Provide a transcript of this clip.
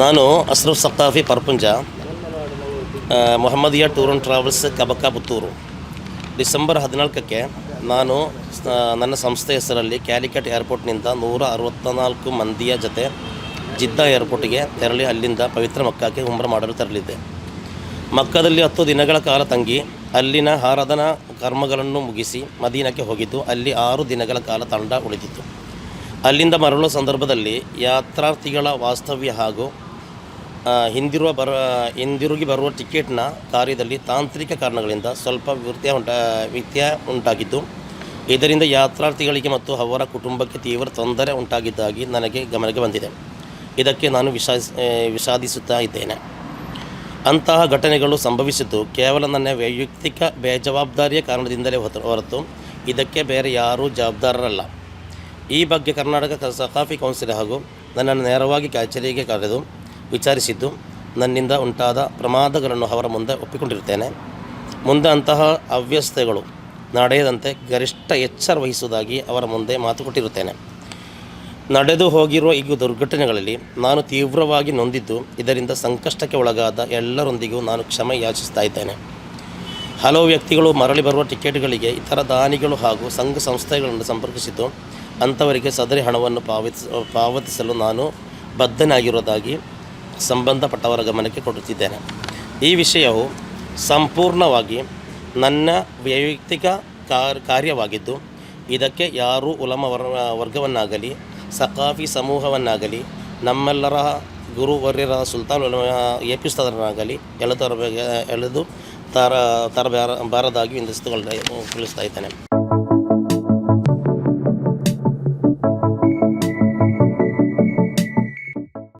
ನಾನು Ashraf Saqafi Parpunja Mohammadiya tour and travels Kabaka Puttur. December ಹದಿನಾಲ್ಕಕ್ಕೆ ನಾನು ನನ್ನ ಸಂಸ್ಥೆ ಹೆಸರಲ್ಲಿ ಕ್ಯಾಲಿಕಟ್ ಏರ್ಪೋರ್ಟ್ನಿಂದ ನೂರ ಅರವತ್ತ್ನಾಲ್ಕು ಮಂದಿಯ ಜೊತೆ ಜಿದ್ದಾ ಏರ್ಪೋರ್ಟಿಗೆ ತೆರಳಿ ಅಲ್ಲಿಂದ ಪವಿತ್ರ ಮಕ್ಕಕ್ಕೆ ಉಮ್ರ ಮಾಡಲು ತೆರಳಿದ್ದೆ. ಮಕ್ಕದಲ್ಲಿ ಹತ್ತು ದಿನಗಳ ಕಾಲ ತಂಗಿ, ಅಲ್ಲಿನ ಆರಾಧನಾ ಕರ್ಮಗಳನ್ನು ಮುಗಿಸಿ ಮದೀನಕ್ಕೆ ಹೋಗಿದ್ದು, ಅಲ್ಲಿ ಆರು ದಿನಗಳ ಕಾಲ ತಂಡ ಉಳಿದಿತ್ತು. ಅಲ್ಲಿಂದ ಮರಳುವ ಸಂದರ್ಭದಲ್ಲಿ ಯಾತ್ರಾರ್ಥಿಗಳ ವಾಸ್ತವ್ಯ ಹಾಗೂ ಹಿಂದಿರುವ ಬರ, ಹಿಂದಿರುಗಿ ಬರುವ ಟಿಕೆಟ್ನ ಕಾರ್ಯದಲ್ಲಿ ತಾಂತ್ರಿಕ ಕಾರಣಗಳಿಂದ ಸ್ವಲ್ಪ ವ್ಯತ್ಯಯ ಉಂಟ ವ್ಯತ್ಯಯ ಉಂಟಾಗಿದ್ದು, ಇದರಿಂದ ಯಾತ್ರಾರ್ಥಿಗಳಿಗೆ ಮತ್ತು ಅವರ ಕುಟುಂಬಕ್ಕೆ ತೀವ್ರ ತೊಂದರೆ ಉಂಟಾಗಿದ್ದಾಗಿ ನನಗೆ ಗಮನಕ್ಕೆ ಬಂದಿದೆ. ಇದಕ್ಕೆ ನಾನು ವಿಷಾದಿಸ್ ವಿಷಾದಿಸುತ್ತಾ ಇದ್ದೇನೆ. ಅಂತಹ ಘಟನೆಗಳು ಸಂಭವಿಸಿದ್ದು ಕೇವಲ ನನ್ನ ವೈಯಕ್ತಿಕ ಬೇಜವಾಬ್ದಾರಿಯ ಕಾರಣದಿಂದಲೇ ಹೊರತು ಇದಕ್ಕೆ ಬೇರೆ ಯಾರೂ ಜವಾಬ್ದಾರರಲ್ಲ. ಈ ಬಗ್ಗೆ ಕರ್ನಾಟಕ ಸಖಾಫಿ ಕೌನ್ಸಿಲ್ ಹಾಗೂ ನನ್ನನ್ನು ನೇರವಾಗಿ ಕಚೇರಿಗೆ ಕರೆದು ವಿಚಾರಿಸಿದ್ದು, ನನ್ನಿಂದ ಉಂಟಾದ ಪ್ರಮಾದಗಳನ್ನು ಅವರ ಮುಂದೆ ಒಪ್ಪಿಕೊಂಡಿರುತ್ತೇನೆ. ಮುಂದೆ ಅಂತಹ ಅವ್ಯಸ್ಥೆಗಳು ನಡೆಯದಂತೆ ಗರಿಷ್ಠ ಎಚ್ಚರ ವಹಿಸುವುದಾಗಿ ಅವರ ಮುಂದೆ ಮಾತು ಕೊಟ್ಟಿರುತ್ತೇನೆ. ನಡೆದು ಹೋಗಿರುವ ಈ ದುರ್ಘಟನೆಗಳಲ್ಲಿ ನಾನು ತೀವ್ರವಾಗಿ ನೊಂದಿದ್ದು, ಇದರಿಂದ ಸಂಕಷ್ಟಕ್ಕೆ ಒಳಗಾದ ಎಲ್ಲರೊಂದಿಗೂ ನಾನು ಕ್ಷಮೆ ಯಾಚಿಸ್ತಾ ಇದ್ದೇನೆ. ಹಲವು ವ್ಯಕ್ತಿಗಳು ಮರಳಿ ಬರುವ ಟಿಕೆಟ್ಗಳಿಗೆ ಇತರ ದಾನಿಗಳು ಹಾಗೂ ಸಂಘ ಸಂಸ್ಥೆಗಳನ್ನು ಸಂಪರ್ಕಿಸಿದ್ದು, ಅಂಥವರಿಗೆ ಸದರಿ ಹಣವನ್ನು ಪಾವತಿಸ, ಪಾವತಿಸಲು ನಾನು ಬದ್ಧನಾಗಿರುವುದಾಗಿ ಸಂಬಂಧಪಟ್ಟವರ ಗಮನಕ್ಕೆ ಕೊಡುತ್ತಿದ್ದೇನೆ. ಈ ವಿಷಯವು ಸಂಪೂರ್ಣವಾಗಿ ನನ್ನ ವೈಯಕ್ತಿಕ ಕಾರ್, ಕಾರ್ಯವಾಗಿದ್ದು, ಇದಕ್ಕೆ ಯಾರೂ ಉಲಮ ವರ್ ವರ್ಗವನ್ನಾಗಲಿ ಸಕಾಫಿ ಸಮೂಹವನ್ನಾಗಲಿ, ನಮ್ಮೆಲ್ಲರ ಗುರುವರ್ಯರ ಸುಲ್ತಾನ್ ಉಲಮ, ಎ ಪಿ ಉಸ್ತಾದರನ್ನಾಗಲಿ ಎಳೆದು ತರಬೇ ಎಳೆದು ತರ, ತರಬಾರ, ಬಾರದಾಗಿ ವಿಂದಿಸ್ತುಗಳ ತಿಳಿಸ್ತಾ ಇದ್ದೇನೆ.